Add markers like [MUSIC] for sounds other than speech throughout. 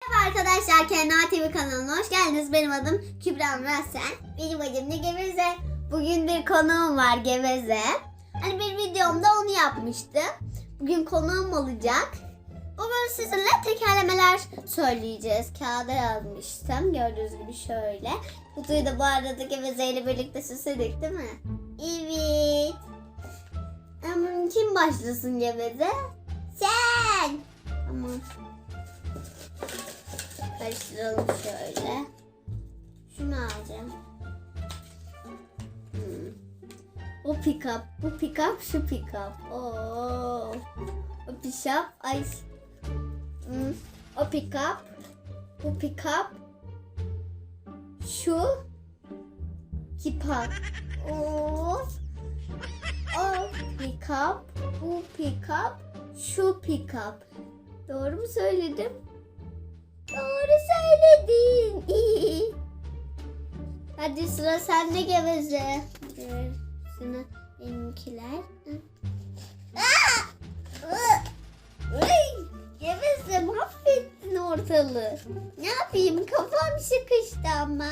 Merhaba arkadaşlar Kenan TV kanalına hoş geldiniz. Benim adım Kübra Mürasen. Benim adım da Geveze. Bugün bir konuğum var Geveze. Hani bir videomda onu yapmıştım. Bugün konuğum olacak. Bugün sizinle tekerlemeler söyleyeceğiz. Kağıda yazmıştım. Gördüğünüz gibi şöyle. Kutuyu da bu arada Geveze ile birlikte süsledik değil mi? Evet. Kim başlasın Geveze? Sen. Tamam. Karıştıralım şöyle. Şunu alacağım. Hmm. Bu pick up, bu pick up, şu pick up. Oo. O pick up, ay. Hmm. O pick up, bu pick up, şu keep up. Oo. O pick up, bu pick up, şu pick up. Doğru mu söyledim? Doğru söyledin. [LAUGHS] Hadi sıra sende geveze. Şunu benimkiler. Ay! Geveze mahvettin ortalığı. Ne yapayım kafam sıkıştı ama.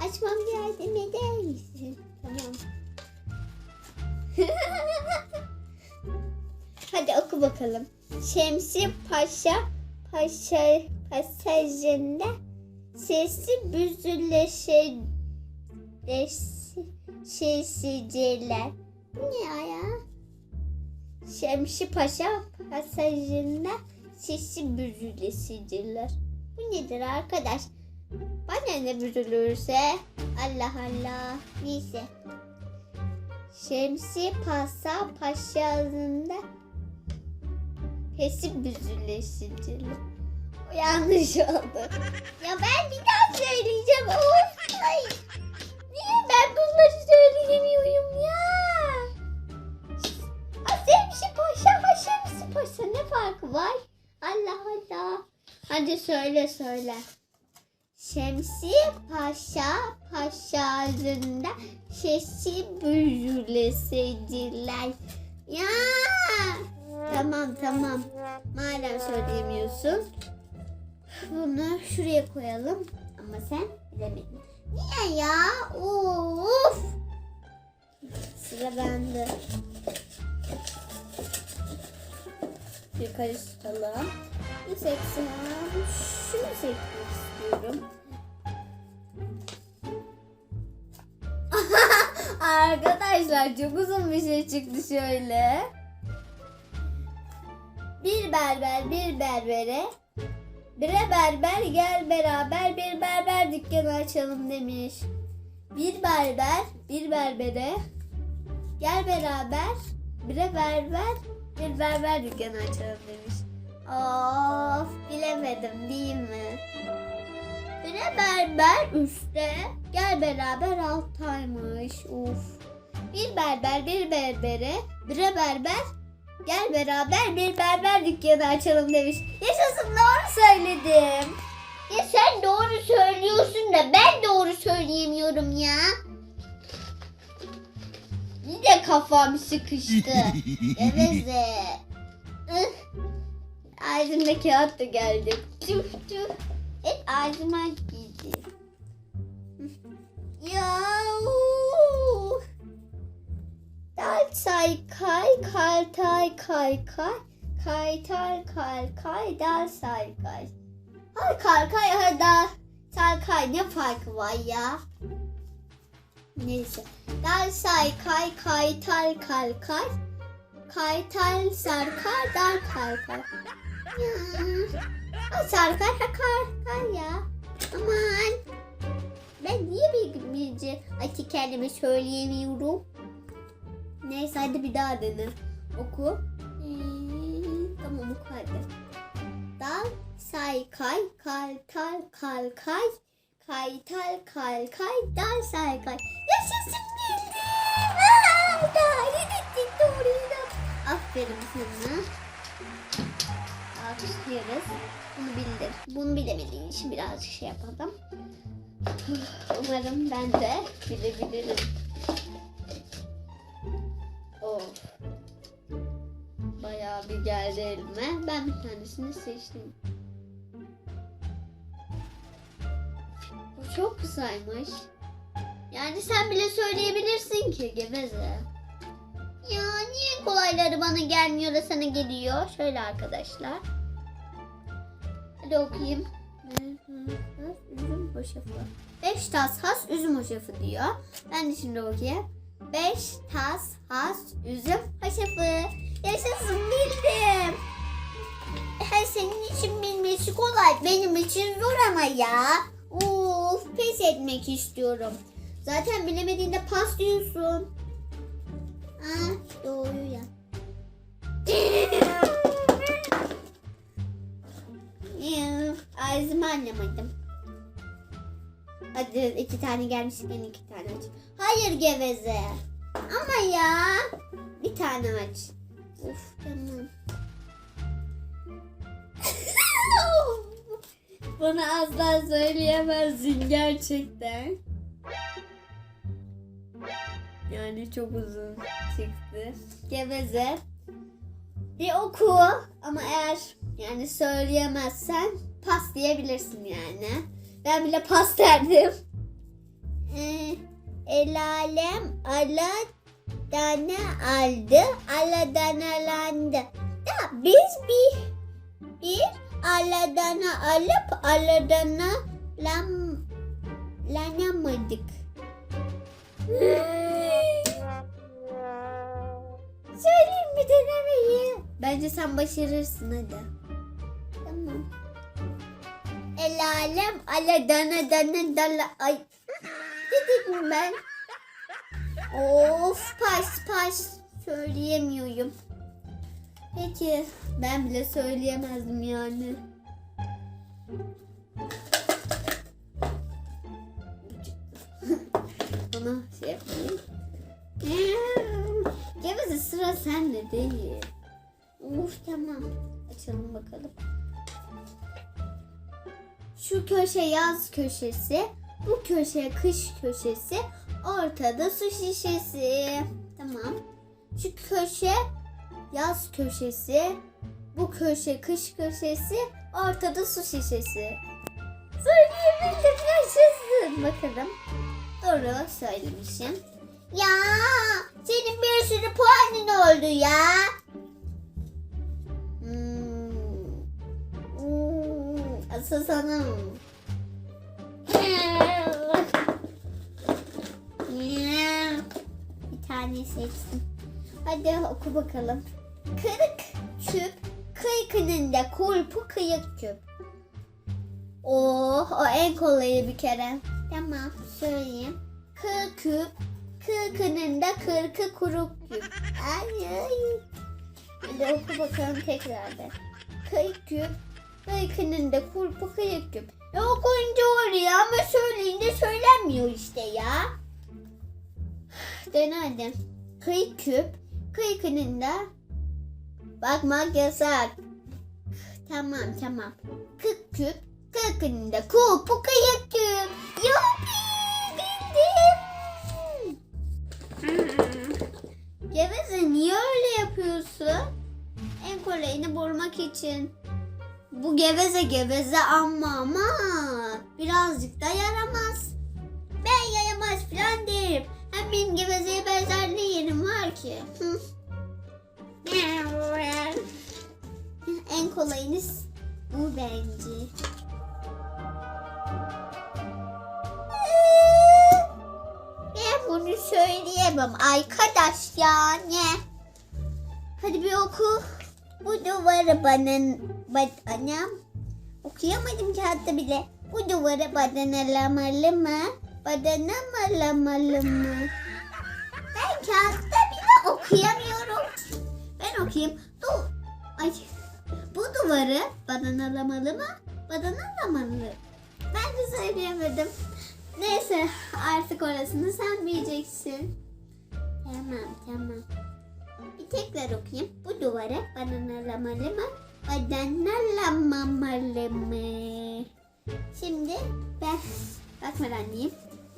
Açmam yardım eder misin? Tamam. [LAUGHS] Hadi oku bakalım. Şemsi Paşa Paşa pasajında sesi. Bu ne ya? Şemsi Paşa pasajında sesi büzülesiceler. Bu nedir arkadaş? Bana ne büzülürse Allah Allah. Neyse. Şemsi Paşa Paşa'sında Sesi büzülesiceler. Yanlış oldu. Ya ben bir daha söyleyeceğim. Of. Niye ben bunları söyleyemiyorum ya? Asemşi Paşa, Haşemsi Paşa ne farkı var? Allah Allah. Hadi söyle söyle. Şemsi Paşa Paşa'sında sesi büzülesiceler. Ya. Tamam tamam. Madem söyleyemiyorsun. Bunu şuraya koyalım. Ama sen bilemedin. Niye ya? Of. Sıra bende. Bir karıştıralım. Bir seçsem. Şunu seçmek istiyorum. [LAUGHS] Arkadaşlar çok uzun bir şey çıktı şöyle. Bir berber bir berbere Bire berber gel beraber bir berber dükkanı açalım demiş. Bir berber bir berbere gel beraber bire berber bir berber dükkanı açalım demiş. Of bilemedim değil mi? Bire berber üstte gel beraber alttaymış. Uf. Bir berber bir berbere bire berber Gel beraber bir berber dükkanı açalım demiş. Yaşasın doğru söyledim. Ya sen doğru söylüyorsun da ben doğru söyleyemiyorum ya. Bir de kafam sıkıştı. [LAUGHS] Geveze. Ağzımda kağıt da geldi. Tüh tüh. Hep ağzıma girdi. Ya. Uu. Dal say kay kal tay kay kay kay tal kal kay dal say kay. Ay kal kay ay dal tal kay ne farkı var ya? Neyse. Dal say kay kay tal kal kay kay tal sar kay dal kay kay. Ya. Ay sar kay ha kay kay ya. Aman. Ben niye bir bilgi ay kendime söyleyemiyorum? Neyse hadi bir daha dene. Oku. Tamam oku hadi. Dal, say, kay, kal, tal, kal, kay. Kay, tal, kal, kay, dal, say, kay. Yaşasın bildim. Aa, da, gittik doğruydu. Aferin sana. Alkışlıyoruz. Bunu bildim. Bunu bilemediğin için birazcık şey yapalım. Umarım ben de bilebilirim. Of. Bayağı bir geldi elime. Ben bir tanesini seçtim. çok kısaymış. Yani sen bile söyleyebilirsin ki geveze. Ya niye kolayları bana gelmiyor da sana geliyor? Şöyle arkadaşlar. Hadi okuyayım. Üzüm hoşafı. Beş tas has üzüm hoşafı diyor. Ben de şimdi okuyayım. Beş tas has üzüm hoşafı. Yaşasın bildim. Her senin için bilmesi kolay. Benim için zor ama ya. Uf pes etmek istiyorum. Zaten bilemediğinde pas diyorsun. Ah doğru ya. [LAUGHS] Ağzımı anlamadım. Hadi iki tane gelmişken iki tane aç. Hayır geveze. Ama ya. Bir tane aç. Uf tamam. [LAUGHS] Bana asla söyleyemezsin gerçekten. Yani çok uzun çıktı. Geveze. Bir oku ama eğer yani söyleyemezsen pas diyebilirsin yani. Ben bile pas derdim. Ee, el alem ala dana aldı, ala danalandı. Da biz bir bir aladana alıp aladana lam lanamadık. Söyleyeyim bir denemeyi. Bence sen başarırsın hadi. Tamam. El alem ala dana dana dala ay. Dedim ben? Of pas pas söyleyemiyorum. Peki ben bile söyleyemezdim yani. [LAUGHS] Bana şey yapayım. Geveze sıra sende değil. Uf tamam. Açalım bakalım. Şu köşe yaz köşesi. Bu köşe kış köşesi. Ortada su şişesi. Tamam. Şu köşe yaz köşesi. Bu köşe kış köşesi. Ortada su şişesi. Söyleyebildim yaşasın. Bakalım. Doğru söylemişim. Ya senin bir sürü puanın oldu ya. Hmm. Hmm. Asıl sana. Bir tane seçtim. Hadi oku bakalım. Kırık küp kıykının da kulpu kıyık küp. Oh, o en kolayı bir kere. Tamam, söyleyeyim. Kı küp, kırkının da kırkı kuruk küp. Ay ay. Hadi oku bakalım tekrarda. Kıyık küp, kıykının da kulpu kıyık küp. Ya okuyunca oluyor ama söyleyince söylenmiyor işte ya. Dene hadi. Kıyık küp, kıykının da bakmak yasak. Tamam tamam. Kırk küp, kırkının da kulpu kıyık küp. Yuppi bildim. Geveze niye öyle yapıyorsun? En kolayını bulmak için. Bu geveze geveze ama ama birazcık da yaramaz. Ben yaramaz falan değilim. Benim gevezeye benzer ne yerim var ki? En kolayınız bu bence. Ben bunu söyleyemem arkadaş yani. Hadi bir oku. Bu duvarı bana anam okuyamadım kağıtta bile. Bu duvarı badanalamalı mı? Badanalamalı mı? Ben kağıtta bile okuyamıyorum. Ben okuyayım. Du Ay. Bu duvarı badanalamalı mı? Badanalamalı. Ben de söyleyemedim. Neyse artık orasını sen bileceksin. Tamam tamam. Bir tekrar okuyayım. Bu duvara bananalamalı mı? Badanalamalı mı? Şimdi ben bakmadan diyeyim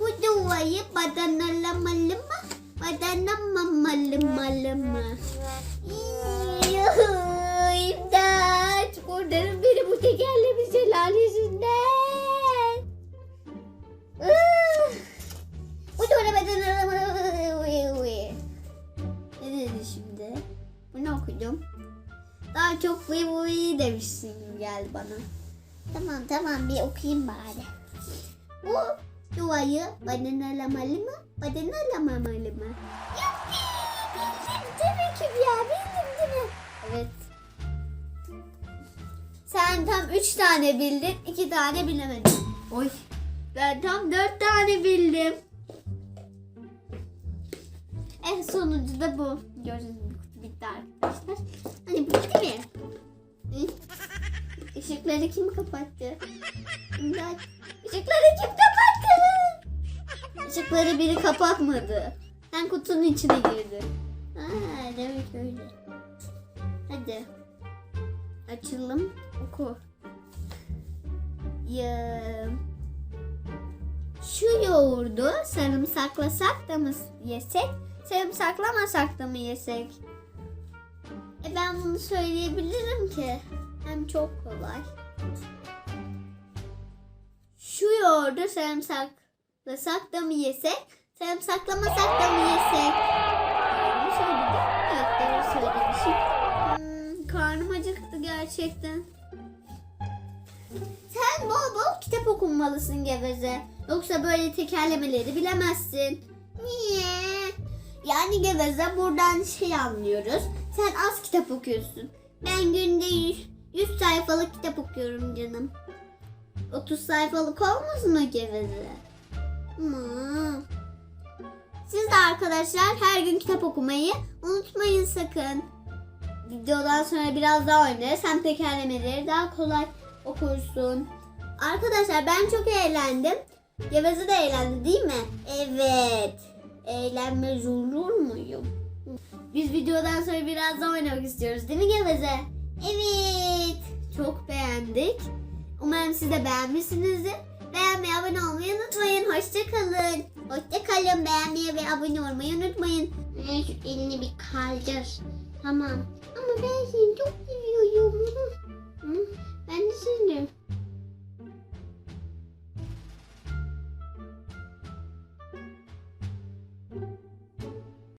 bu duayı badanalamalı mı? Badanamamalı malı mı? İmdat! Kurtarın beni bu tekerleme Celal yüzünden. Bu duayı badanalamalı Ne dedi şimdi? Bunu okudum. Daha çok Webuy demişsin gel bana. Tamam tamam bir okuyayım bari. Bu oh duayı bananalamalı mı? Bananalamamalı mı? Yuppi! Bildim tabii ki ya bildim değil mi? Evet. Sen tam üç tane bildin, iki tane bilemedin. Oy. Ben tam dört tane bildim. En sonuncu da bu. Gördüğünüz gibi kutu bitti arkadaşlar. Hani bitti mi? Işıkları kim kapattı? İmdat. Işıkları kim kapattı? Işıkları biri kapatmadı. Sen kutunun içine girdi. Ha, demek öyle. Hadi. Açalım. Oku. Ya. Şu yoğurdu sarımsaklasak da mı yesek, sarımsaklamasak da mı yesek? E ben bunu söyleyebilirim ki. Hem çok kolay. Şu yoğurdu sarımsaklasak da mı yesek, sarımsaklamasak da mı yesek? Doğru söyledim. Evet doğru söylemişim. Hmm, karnım acıktı gerçekten. Sen bol bol kitap okunmalısın Geveze. Yoksa böyle tekerlemeleri bilemezsin. Niye? Yani Geveze buradan şey anlıyoruz. Sen az kitap okuyorsun. Ben günde 100, 100 sayfalık kitap okuyorum canım. 30 sayfalık olmasın o Geveze? Hmm. Siz de arkadaşlar her gün kitap okumayı unutmayın sakın. Videodan sonra biraz daha oynarız. Hem tekerlemeleri daha kolay okursun. Arkadaşlar ben çok eğlendim. Geveze de eğlendi değil mi? Evet. Eğlenmez olur muyum? Biz videodan sonra biraz daha oynamak istiyoruz değil mi Geveze? Evet. Çok beğendik. Umarım siz de beğenmişsinizdir. Beğenmeyi, abone olmayı unutmayın. Hoşçakalın. Hoşçakalın. Beğenmeyi ve abone olmayı unutmayın. Ben şu elini bir kaldır. Tamam. Ama ben seni çok seviyorum. Ben de seviyorum.